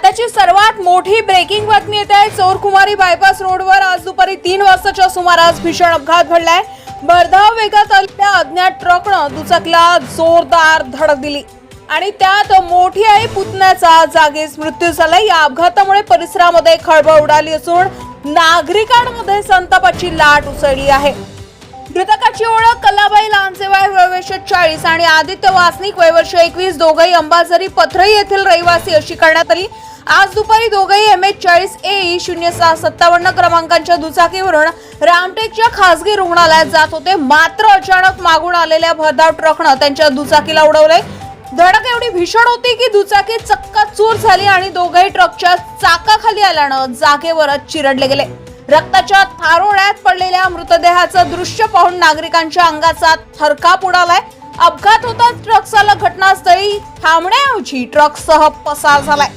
आताची सर्वात मोठी ब्रेकिंग बातमी येत. आहे चोरकुमारी बायपास रोडवर आज दुपारी तीन वाजताच्या सुमारास भीषण अपघात घडलाय. भरधाव वेगात आलेल्या अज्ञात ट्रकनं दुचाकीला जोरदार धडक दिली. आणि त्यात मोठी आई पुतण्याचा जागीच मृत्यू झाला या अपघातामुळे परिसरामध्ये खळबळ उडाली असून नागरिकांमध्ये संतापाची लाट उसळली आहे. मृतकाची ओळख कलाबाई लांजेवाय वयवर्ष चाळीस आणि आदित्य वासनिक वयवर्ष एकवीस. दोघंही अंबाझरी पथरई येथील रहिवासी अशी करण्यात आली. आज दुपारी दोघंही एम एच चाळीस ए शून्य सहा सत्तावन्न क्रमांकांच्या दुचाकीवरून रामटेकच्या खासगी रुग्णालयात जात होते. मात्र अचानक मागून आलेल्या भरधाव ट्रकनं त्यांच्या दुचाकीला उडवले. धडक एवढी भीषण होती की दुचाकी चक्काचूर झाली आणि दोघंही ट्रकच्या चाकाखाली आल्यानं जागेवरच चिरडले गेले. रक्ताच्या थारोळ्यात पडलेल्या मृतदेहाचं दृश्य पाहून नागरिकांच्या अंगाचा थरकाप उडालाय. अपघात होता ट्रक चालक घटनास्थळी थांबण्याऐवजी ट्रकसह पसार झालाय.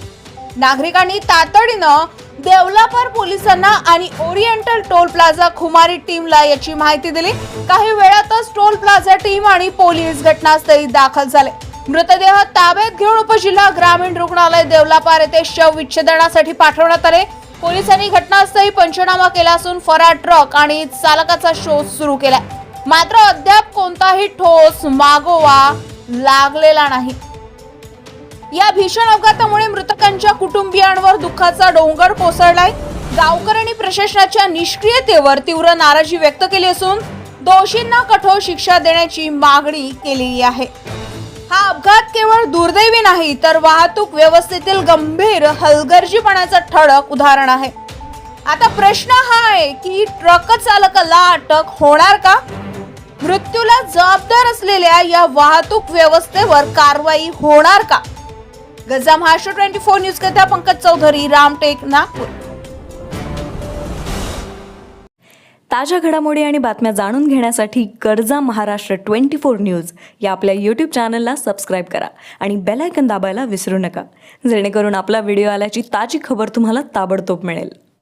नागरिकांनी तातडीनं देवलापर पोलिसांना आणि ओरिएंटल टोल प्लाझा खुमारी टीमला याची माहिती दिली. काही वेळातच टोल प्लाझा टीम आणि पोलीस घटनास्थळी दाखल झाले. मृतदेह ताब्यात घेऊन उपजिल्हा ग्रामीण रुग्णालय देवलापार येथे शव विच्छेदनासाठी पाठवण्यात आले. पोलिसांनी घटनास्थळी पंचनामा केला असून फरार ट्रक आणि चालकाचा शोध सुरू केला. मात्र अद्याप कोणताही ठोस मागोवा लागलेला नाही. या भीषण अपघातामुळे मृतक दुःखाचा डोंगर कोसळलाय. गावकऱ्यांनी प्रशासनाच्या निष्क्रियतेवर तीव्र नाराजी व्यक्त केली असून दोषींना कठोर शिक्षा देण्याची मागणी केलेली आहे. हा अपघात केवळ दुर्दैवी नाही तर वाहतूक व्यवस्थेतील गंभीर हलगर्जीपणाचं ठळक उदाहरण आहे. आता प्रश्न हा आहे की ट्रक चालकाला अटक होणार का? मृत्यूला जबाबदार असलेल्या या वाहतूक व्यवस्थेवर कारवाई होणार का? गजा महाराष्ट्र ट्वेंटी फोर न्यूज कथा पंकज चौधरी रामटेक नागपूर. ताज्या घडामोडी आणि बातम्या जाणून घेण्यासाठी गरजा महाराष्ट्र ट्वेंटी फोर न्यूज या आपल्या यूट्यूब चॅनलला सबस्क्राईब करा आणि बेलायकन दाबायला विसरू नका. जेणेकरून आपला व्हिडिओ आल्याची ताजी खबर तुम्हाला ताबडतोब मिळेल.